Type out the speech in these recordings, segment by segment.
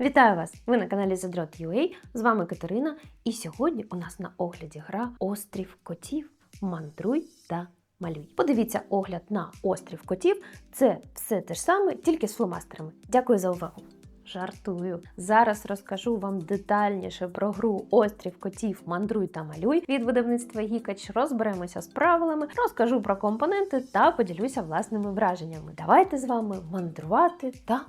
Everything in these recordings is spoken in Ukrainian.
Вітаю вас! Ви на каналі Задрот.ua, З вами Катерина. І сьогодні у нас на огляді гра Острів котів. Мандруй та малюй. Подивіться огляд на острів котів. Це все те ж саме, тільки з фломастерами. Дякую за увагу. Жартую. Зараз розкажу вам детальніше про гру Острів котів, мандруй та малюй від видавництва Гікач. Розберемося з правилами, розкажу про компоненти та поділюся власними враженнями. Давайте з вами мандрувати та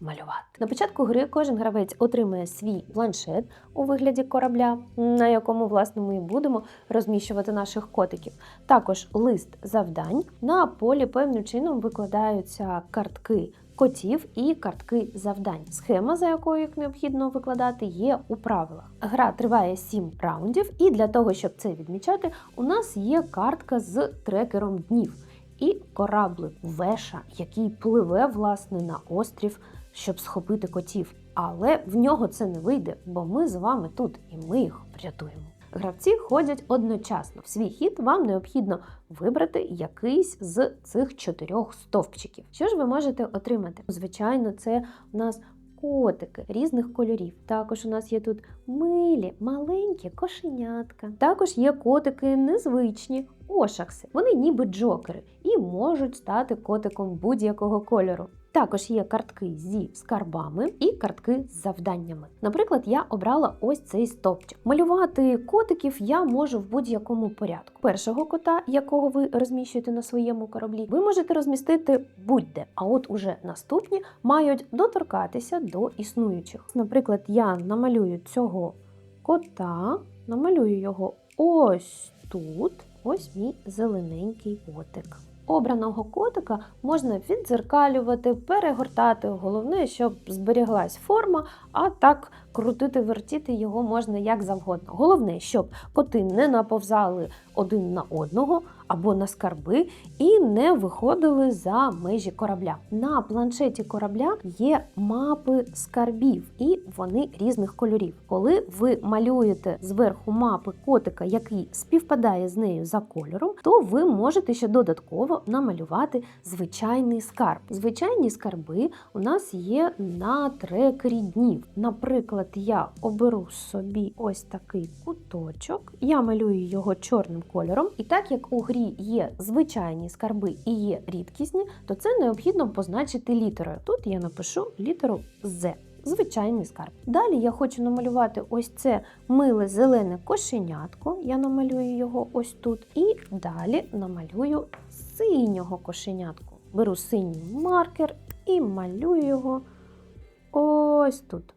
малювати. На початку гри кожен гравець отримує свій планшет у вигляді корабля, на якому власне ми і будемо розміщувати наших котиків. Також лист завдань. На полі певним чином викладаються картки. Котів і картки завдань. Схема, за якою їх необхідно викладати, є у правилах. Гра триває 7 раундів, і для того, щоб це відмічати, у нас є картка з трекером днів і кораблик Веша, який пливе власне на острів, щоб схопити котів. Але в нього це не вийде, бо ми з вами тут і ми їх врятуємо. Гравці ходять одночасно. В свій хід вам необхідно вибрати якийсь з цих чотирьох стовпчиків. Що ж ви можете отримати? Звичайно, це у нас котики різних кольорів. Також у нас є тут милі, маленькі кошенятка. Також є котики незвичні, ошакси. Вони ніби джокери і можуть стати котиком будь-якого кольору. Також є картки зі скарбами і картки з завданнями. Наприклад, я обрала ось цей стовпчик. Малювати котиків я можу в будь-якому порядку. Першого кота, якого ви розміщуєте на своєму кораблі, ви можете розмістити будь-де. А от уже наступні мають доторкатися до існуючих. Наприклад, я намалюю цього кота, намалюю його ось тут. Ось мій зелененький котик. Обраного котика можна віддзеркалювати, перегортати. Головне, щоб зберіглась форма, а так крутити, вертіти його можна як завгодно. Головне, щоб коти не наповзали один на одного або на скарби і не виходили за межі корабля. На планшеті корабля є мапи скарбів, і вони різних кольорів. Коли ви малюєте зверху мапи котика, який співпадає з нею за кольором, то ви можете ще додатково намалювати звичайний скарб. Звичайні скарби у нас є на трекері днів. Наприклад, я оберу собі ось такий куточок, я малюю його чорним кольором, і так як у грі є звичайні скарби і є рідкісні, то це необхідно позначити літерою. Тут я напишу літеру З. Звичайний скарб. Далі я хочу намалювати ось це миле зелене кошенятко. Я намалюю його ось тут. І далі намалюю синього кошенятку. Беру синій маркер і малюю його ось тут.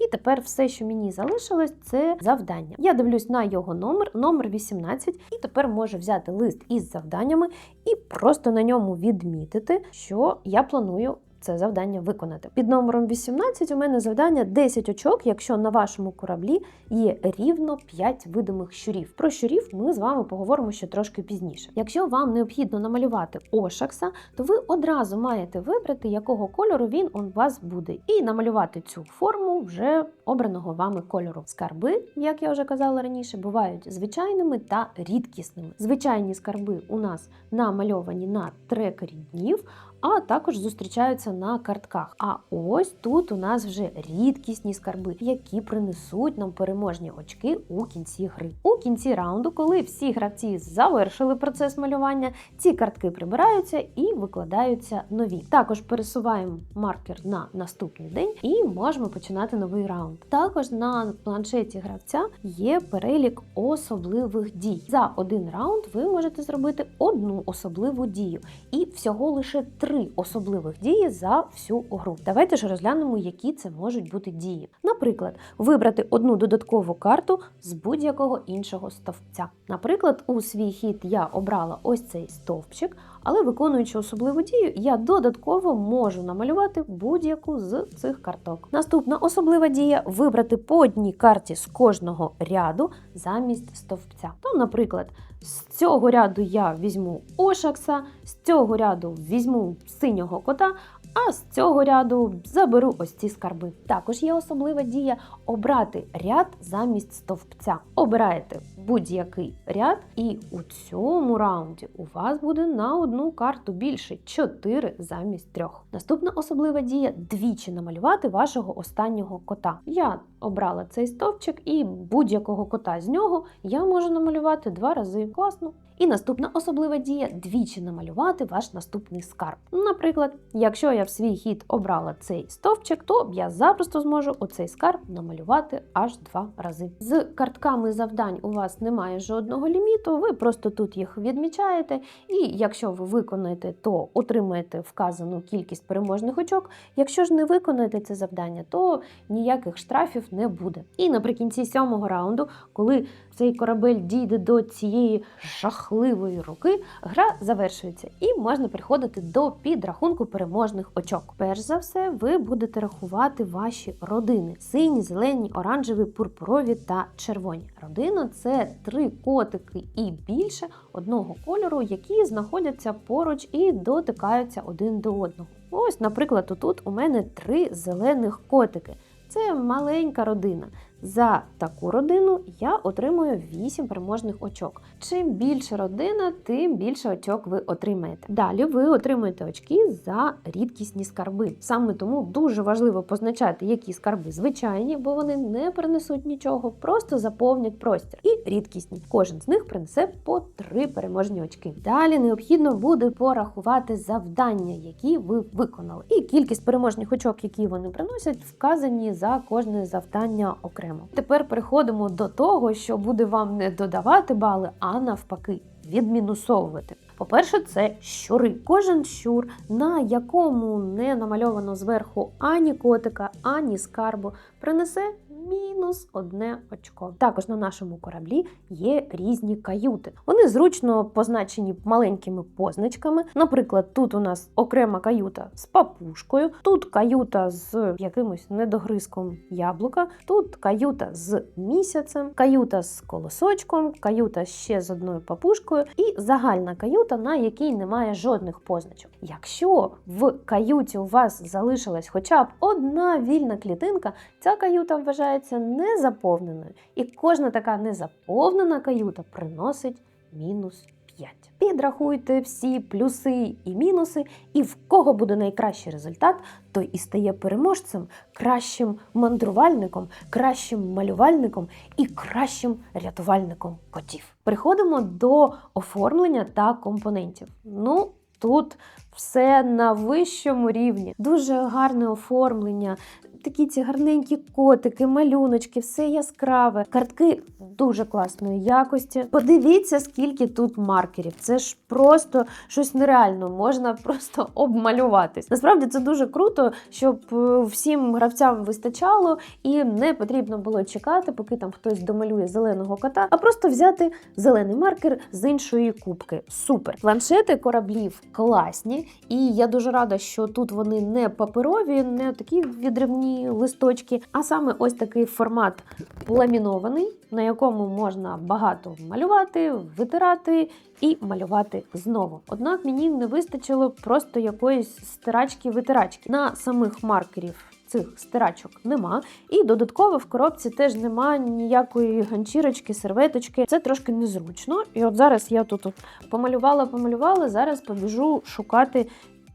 І тепер все, що мені залишилось, це завдання. Я дивлюсь на його номер, номер 18, і тепер можу взяти лист із завданнями і просто на ньому відмітити, що я планую. Це завдання виконати. Під номером 18 у мене завдання 10 очок, якщо на вашому кораблі є рівно 5 видимих щурів. Про щурів ми з вами поговоримо ще трошки пізніше. Якщо вам необхідно намалювати ошакса, то ви одразу маєте вибрати, якого кольору він у вас буде, і намалювати цю форму вже обраного вами кольору. Скарби, як я вже казала раніше, бувають звичайними та рідкісними. Звичайні скарби у нас намальовані на трекері днів а також зустрічаються на картках. А ось тут у нас вже рідкісні скарби, які принесуть нам переможні очки у кінці гри. У кінці раунду, коли всі гравці завершили процес малювання, ці картки прибираються і викладаються нові. Також пересуваємо маркер на наступний день і можемо починати новий раунд. Також на планшеті гравця є перелік особливих дій. За один раунд ви можете зробити одну особливу дію, і всього лише три три особливих дії за всю гру. Давайте ж розглянемо, які це можуть бути дії. Наприклад, вибрати одну додаткову карту з будь-якого іншого стовпця. Наприклад, у свій хід я обрала ось цей стовпчик, але виконуючи особливу дію, я додатково можу намалювати будь-яку з цих карток. Наступна особлива дія вибрати по одній карті з кожного ряду замість стовпця. То, наприклад, з цього ряду я візьму Ошакса, з цього ряду візьму синього кота, А з цього ряду заберу ось ці скарби. Також є особлива дія обрати ряд замість стовпця. Обираєте будь-який ряд, і у цьому раунді у вас буде на одну карту більше 4 замість 3. Наступна особлива дія двічі намалювати вашого останнього кота. Я обрала цей стовпчик, і будь-якого кота з нього я можу намалювати два рази. Класно. І наступна особлива дія двічі намалювати ваш наступний скарб. Наприклад, якщо я в свій хід обрала цей стовпчик, то я запросто зможу оцей скарб намалювати аж два рази. З картками завдань у вас немає жодного ліміту, ви просто тут їх відмічаєте, і якщо ви виконаєте, то отримаєте вказану кількість переможних очок. Якщо ж не виконаєте це завдання, то ніяких штрафів не буде. І наприкінці сьомого раунду, коли цей корабель дійде до цієї жахливої руки, гра завершується і можна переходити до підрахунку переможних очок. Перш за все, ви будете рахувати ваші родини: сині, зелені, оранжеві, пурпурові та червоні. Родина це три котики і більше одного кольору, які знаходяться поруч і дотикаються один до одного. Ось, наприклад, тут у мене три зелених котики. Це маленька родина. За таку родину я отримую 8 переможних очок. Чим більше родина, тим більше очок ви отримаєте. Далі ви отримуєте очки за рідкісні скарби. Саме тому дуже важливо позначати, які скарби звичайні, бо вони не принесуть нічого, просто заповнять простір. І рідкісні. Кожен з них принесе по 3 переможні очки. Далі необхідно буде порахувати завдання, які ви виконали. І кількість переможних очок, які вони приносять, вказані за кожне завдання окремо. Тепер переходимо до того, що буде вам не додавати бали, а навпаки, відмінусовувати. По-перше, це щури. Кожен щур, на якому не намальовано зверху ані котика, ані скарбу, принесе мінус одне очко. Також на нашому кораблі є різні каюти. Вони зручно позначені маленькими позначками. Наприклад, тут у нас окрема каюта з папушкою, тут каюта з якимось недогризком яблука, тут каюта з місяцем, каюта з колосочком, каюта ще з одною папушкою і загальна каюта, на якій немає жодних позначок. Якщо в каюті у вас залишилась хоча б одна вільна клітинка, ця каюта вважається незаповненою, і кожна така незаповнена каюта приносить мінус 5. Підрахуйте всі плюси і мінуси, і в кого буде найкращий результат, той і стає переможцем, кращим мандрувальником, кращим малювальником і кращим рятувальником котів. Переходимо до оформлення та компонентів. Ну, тут все на вищому рівні, дуже гарне оформлення. Такі ці гарненькі котики, малюночки, все яскраве. Картки дуже класної якості. Подивіться, скільки тут маркерів. Це ж просто щось нереально, можна просто обмалюватись. Насправді це дуже круто, щоб е, всім гравцям вистачало і не потрібно було чекати, поки там хтось домалює зеленого кота, а просто взяти зелений маркер з іншої кубки. Супер! Планшети кораблів класні, і я дуже рада, що тут вони не паперові, не такі відривні листочки, а саме ось такий формат ламінований, на якому можна багато малювати, витирати і малювати знову. Однак мені не вистачило просто якоїсь стирачки-витирачки. На самих маркерів цих стирачок нема. І додатково в коробці теж нема ніякої ганчірочки, серветочки. Це трошки незручно. І от зараз я тут помалювала, помалювала, зараз побіжу шукати.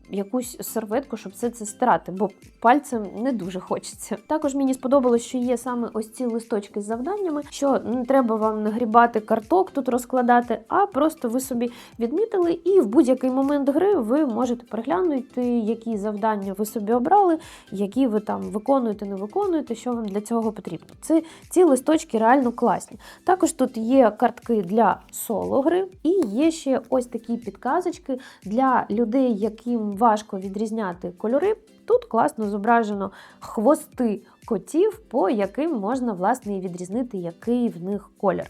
Якусь серветку, щоб все це стирати, бо пальцем не дуже хочеться. Також мені сподобалось, що є саме ось ці листочки з завданнями, що не треба вам нагрібати карток тут розкладати, а просто ви собі відмітили, і в будь-який момент гри ви можете переглянути, які завдання ви собі обрали, які ви там виконуєте, не виконуєте, що вам для цього потрібно. Це ці листочки реально класні. Також тут є картки для соло гри, і є ще ось такі підказочки для людей, яким важко відрізняти кольори. Тут класно зображено хвости котів, по яким можна власне і відрізнити, який в них колір.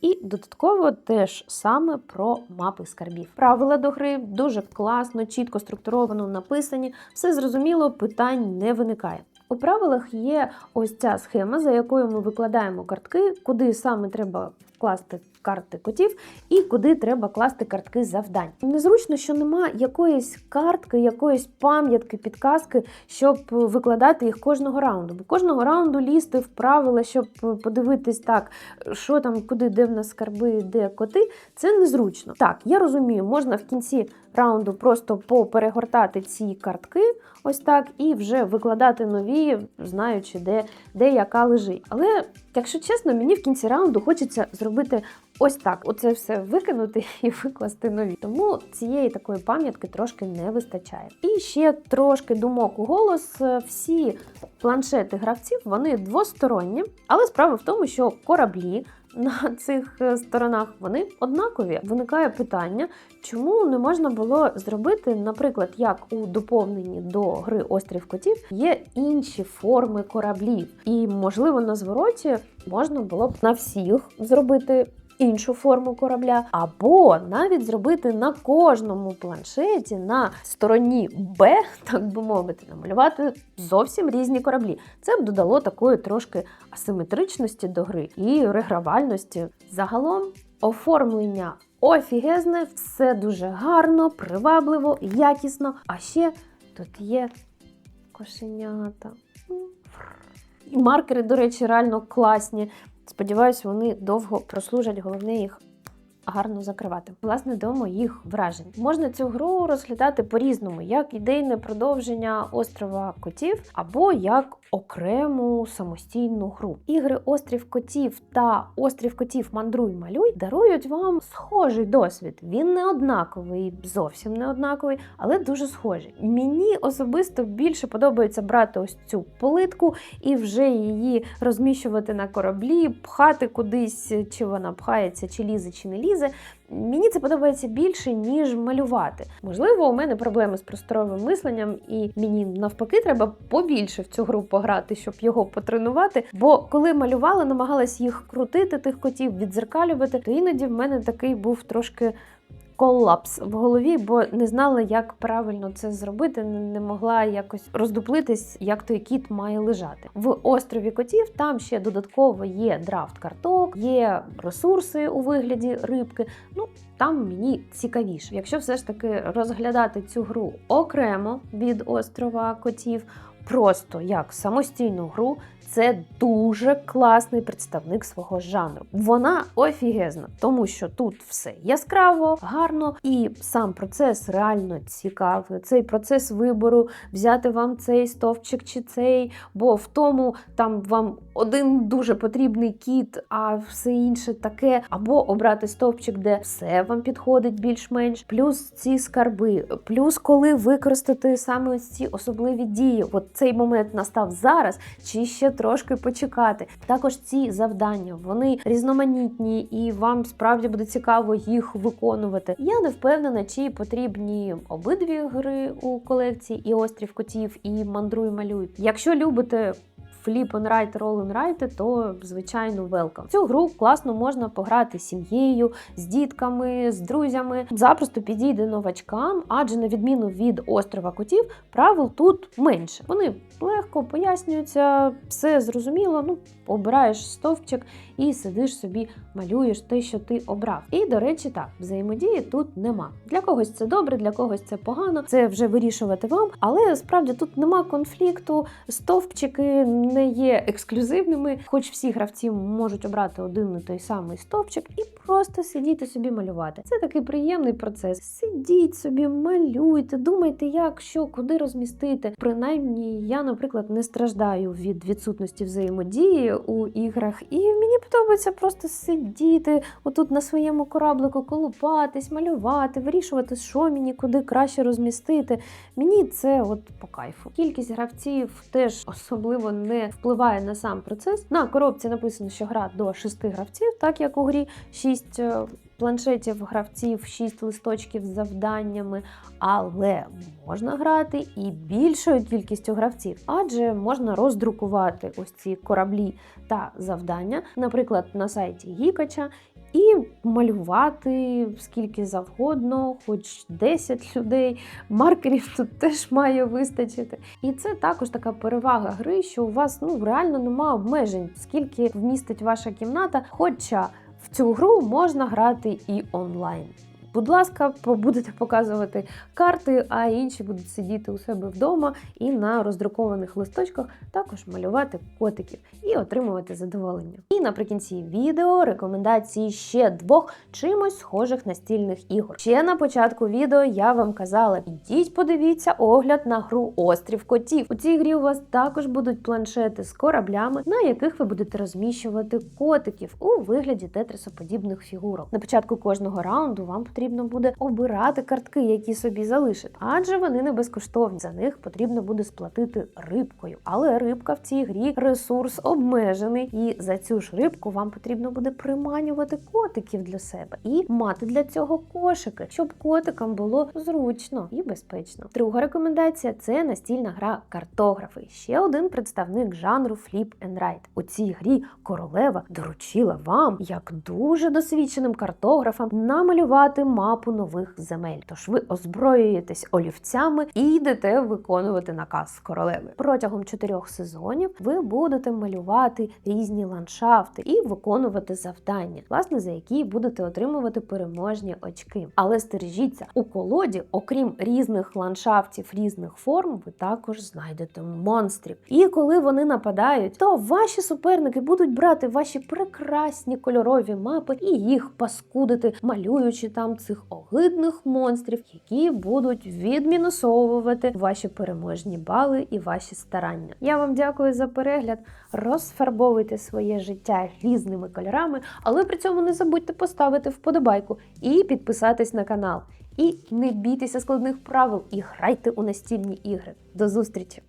І додатково теж саме про мапи скарбів. Правила до гри дуже класно, чітко структуровано написані, все зрозуміло, питань не виникає. У правилах є ось ця схема, за якою ми викладаємо картки, куди саме треба вкласти карти котів і куди треба класти картки завдань. Незручно, що нема якоїсь картки, якоїсь пам'ятки, підказки, щоб викладати їх кожного раунду. Бо кожного раунду лізти в правила, щоб подивитись так, що там, куди, де в нас скарби, де коти, це незручно. Так, я розумію, можна в кінці раунду просто поперегортати ці картки, ось так, і вже викладати нові, знаючи, де, де яка лежить. Але, якщо чесно, мені в кінці раунду хочеться зробити ось так: оце все викинути і викласти нові. Тому цієї такої пам'ятки трошки не вистачає. І ще трошки думок у голос. Всі планшети гравців вони двосторонні, але справа в тому, що кораблі. На цих е, сторонах вони однакові. Виникає питання, чому не можна було зробити, наприклад, як у доповненні до гри Острів котів є інші форми кораблів, і можливо на звороті можна було б на всіх зробити іншу форму корабля, або навіть зробити на кожному планшеті на стороні Б, так би мовити, намалювати зовсім різні кораблі. Це б додало такої трошки асиметричності до гри і регравальності. Загалом оформлення. Офігезне, все дуже гарно, привабливо, якісно. А ще тут є кошенята. Маркери, до речі, реально класні. Сподіваюсь, вони довго прослужать, головне їх гарно закривати. Власне, до моїх вражень. Можна цю гру розглядати по-різному, як ідейне продовження острова котів, або як окрему самостійну гру. Ігри Острів Котів та Острів Котів Мандруй Малюй дарують вам схожий досвід. Він не однаковий, зовсім не однаковий, але дуже схожий. Мені особисто більше подобається брати ось цю политку і вже її розміщувати на кораблі, пхати кудись, чи вона пхається, чи лізе, чи не лізе. Мені це подобається більше, ніж малювати. Можливо, у мене проблеми з просторовим мисленням, і мені навпаки треба побільше в цю гру пограти, щоб його потренувати. Бо коли малювала, намагалась їх крутити, тих котів відзеркалювати, то іноді в мене такий був трошки колапс в голові, бо не знала, як правильно це зробити, не могла якось роздуплитись, як той кіт має лежати. В острові котів там ще додатково є драфт карток, є ресурси у вигляді рибки. Ну там мені цікавіше. Якщо все ж таки розглядати цю гру окремо від острова котів, просто як самостійну гру, це дуже класний представник свого жанру. Вона офігезна, тому що тут все яскраво, гарно, і сам процес реально цікавий. Цей процес вибору, взяти вам цей стовпчик чи цей, бо в тому там вам один дуже потрібний кіт, а все інше таке, або обрати стовпчик, де все вам підходить більш-менш, плюс ці скарби, плюс коли використати саме ось ці особливі дії. От цей момент настав зараз, чи ще трошки почекати. Також ці завдання вони різноманітні і вам справді буде цікаво їх виконувати. Я не впевнена, чи потрібні обидві гри у колекції і острів котів, і мандруй малюй. Якщо любите Flip on Right, Roll on Right, то звичайно welcome. Цю гру класно можна пограти з сім'єю, з дітками, з друзями. Запросто підійде новачкам, адже на відміну від острова котів, правил тут менше. Вони легко пояснюються, все зрозуміло. Ну, обираєш стовпчик і сидиш собі, малюєш те, що ти обрав. І, до речі, так, взаємодії тут нема. Для когось це добре, для когось це погано. Це вже вирішувати вам, але справді тут нема конфлікту, стовпчики не є ексклюзивними, хоч всі гравці можуть обрати один і той самий стовпчик і просто сидіти собі малювати. Це такий приємний процес. Сидіть собі, малюйте, думайте, як, що, куди розмістити. Принаймні, я, наприклад, не страждаю від відсутності взаємодії у іграх, і мені подобається просто сидіти отут на своєму кораблику, колупатись, малювати, вирішувати, що мені куди краще розмістити. Мені це от по кайфу. Кількість гравців теж особливо не впливає на сам процес. На коробці написано, що гра до 6 гравців, так як у грі 6 е, планшетів гравців, 6 листочків з завданнями, але можна грати і більшою кількістю гравців, адже можна роздрукувати ось ці кораблі та завдання, наприклад, на сайті Гікача. і малювати скільки завгодно, хоч 10 людей. Маркерів тут теж має вистачити. І це також така перевага гри, що у вас ну реально немає обмежень, скільки вмістить ваша кімната. Хоча цю гру можна грати і онлайн. Будь ласка, будете показувати карти, а інші будуть сидіти у себе вдома і на роздрукованих листочках також малювати котиків і отримувати задоволення. І наприкінці відео рекомендації ще двох чимось схожих настільних ігор. Ще на початку відео я вам казала: ідіть, подивіться огляд на гру Острів котів. У цій грі у вас також будуть планшети з кораблями, на яких ви будете розміщувати котиків у вигляді тетрисоподібних фігурок. На початку кожного раунду вам потрібно буде обирати картки, які собі залишите, адже вони не безкоштовні. За них потрібно буде сплатити рибкою. Але рибка в цій грі ресурс обмежений, і за цю ж рибку вам потрібно буде приманювати котиків для себе і мати для цього кошики, щоб котикам було зручно і безпечно. Друга рекомендація це настільна гра картографи. Ще один представник жанру Flip and Write. У цій грі королева доручила вам, як дуже досвідченим картографам, намалювати мапу нових земель. Тож ви озброюєтесь олівцями і йдете виконувати наказ королеви. Протягом чотирьох сезонів ви будете малювати різні ландшафти і виконувати завдання, власне, за які будете отримувати переможні очки. Але стережіться, у колоді, окрім різних ландшафтів, різних форм, ви також знайдете монстрів. І коли вони нападають, то ваші суперники будуть брати ваші прекрасні кольорові мапи і їх паскудити, малюючи там цих огидних монстрів, які будуть відмінусовувати ваші переможні бали і ваші старання. Я вам дякую за перегляд. Розфарбовуйте своє життя різними кольорами, але при цьому не забудьте поставити вподобайку і підписатись на канал. І не бійтеся складних правил і грайте у настільні ігри. До зустрічі!